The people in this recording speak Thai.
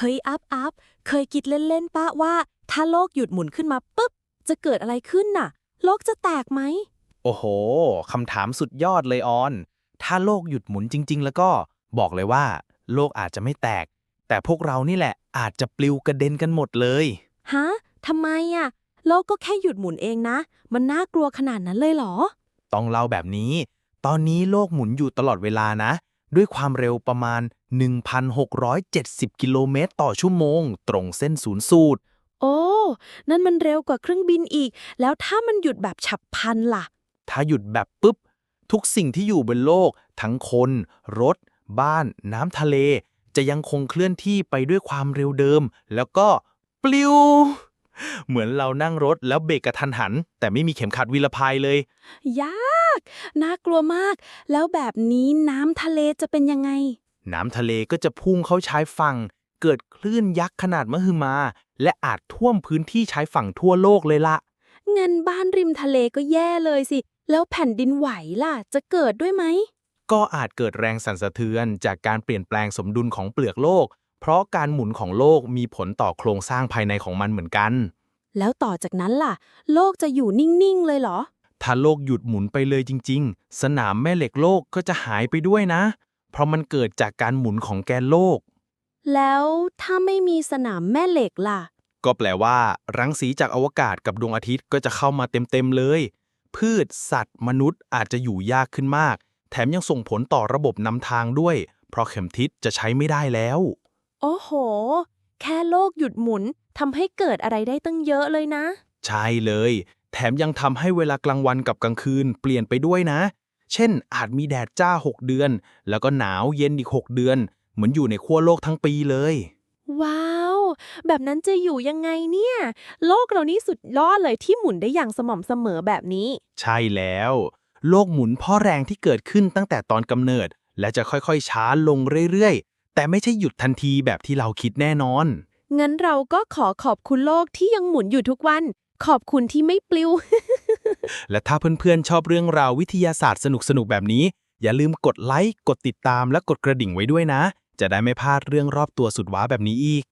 เฮ้ยอัพอัพเคยคิดเล่นๆปะว่า ถ้าโลกหยุดหมุนขึ้นมาปุ๊บ จะเกิดอะไรขึ้นน่ะ โลกจะแตกไหม โอ้โหคำถามสุดยอดเลยออน ถ้าโลกหยุดหมุนจริง ๆ แล้วก็บอกเลยว่า โลกอาจจะไม่แตก แต่พวกเรานี่แหละอาจจะปลิวกระเด็นกันหมดเลย ฮะทำไมอะ โลกก็แค่หยุดหมุนเองนะ มันน่ากลัวขนาดนั้นเลยเหรอ ต้องเล่าแบบนี้ ตอนนี้โลกหมุนอยู่ตลอดเวลานะ ด้วยความเร็วประมาณ 1,670 กิโลเมตรต่อชั่วโมง ตรงเส้นศูนย์สูตร โอ้ นั่นมันเร็วกว่าเครื่องบินอีก แล้วถ้ามันหยุดแบบฉับพลันล่ะ ถ้าหยุดแบบปุ๊บ ทุกสิ่งที่อยู่บนโลก ทั้งคน รถ บ้าน น้ำทะเล จะยังคงเคลื่อนที่ไปด้วยความเร็วเดิม แล้วก็ปลิว เหมือนเรานั่งรถแล้วเบรกกระทันหัน แต่ไม่มีเข็มขัดวิลภัยเลย ยาก น่ากลัวมาก แล้วแบบนี้น้ำทะเลจะเป็นยังไง น้ำทะเลก็จะพุ่งเข้าชายฝั่ง เกิดคลื่นยักษ์ขนาดมหึมา และอาจท่วมพื้นที่ชายฝั่งทั่วโลกเลยละเงินบ้านริมทะเลก็แย่เลยสิ แล้วแผ่นดินไหวล่ะ จะเกิดด้วยไหม ก็อาจเกิดแรงสั่นสะเทือนจากการเปลี่ยนแปลงสมดุลของเปลือกโลก เพราะการหมุนของโลกมีผลต่อโครงสร้างภายในของมันเหมือนกัน แล้วต่อจากนั้นล่ะ โลกจะอยู่นิ่ง ๆ เลยเหรอ ถ้าโลกหยุดหมุนไปเลยจริง ๆ สนามแม่เหล็กโลกก็จะหายไปด้วยนะ เพราะมันเกิดจากการหมุนของแกนโลก แล้วถ้าไม่มีสนามแม่เหล็กล่ะ ก็แปลว่า รังสีจากอวกาศกับดวงอาทิตย์ก็จะเข้ามาเต็ม ๆ เลย พืช สัตว์ มนุษย์อาจจะอยู่ยากขึ้นมาก แถมยังส่งผลต่อระบบนำทางด้วย เพราะเข็มทิศจะใช้ไม่ได้แล้ว โอ้โห แค่โลกหยุดหมุนทำให้เกิดอะไรได้ตั้งเยอะเลยนะ ใช่เลย แถมยังทำให้เวลากลางวันกับกลางคืนเปลี่ยนไปด้วยนะ เช่น อาจมีแดดจ้า 6 เดือน แล้วก็หนาวเย็นอีก 6 เดือน เหมือนอยู่ในขั้วโลกทั้งปีเลย ว้าว แบบนั้นจะอยู่ยังไงเนี่ย โลกเรานี่สุดยอดเลยที่หมุนได้อย่างสม่ำเสมอแบบนี้ ใช่แล้ว โลกหมุนเพ่อแรงที่เกิดขึ้นตั้งแต่ตอนกำเนิด และจะค่อยๆช้าลงเรื่อยๆ แต่ไม่ใช่หยุดทันทีแบบที่เราคิดแน่นอน งั้นเราก็ขอขอบคุณโลกที่ยังหมุนอยู่ทุกวัน ขอบคุณที่ไม่ปลิว และถ้าเพื่อนๆ ชอบเรื่องราววิทยาศาสตร์สนุกๆ แบบนี้ อย่าลืมกดไลค์ กดติดตามและกดกระดิ่งไว้ด้วยนะ จะได้ไม่พลาดเรื่องรอบตัวสุดว้าแบบนี้อีก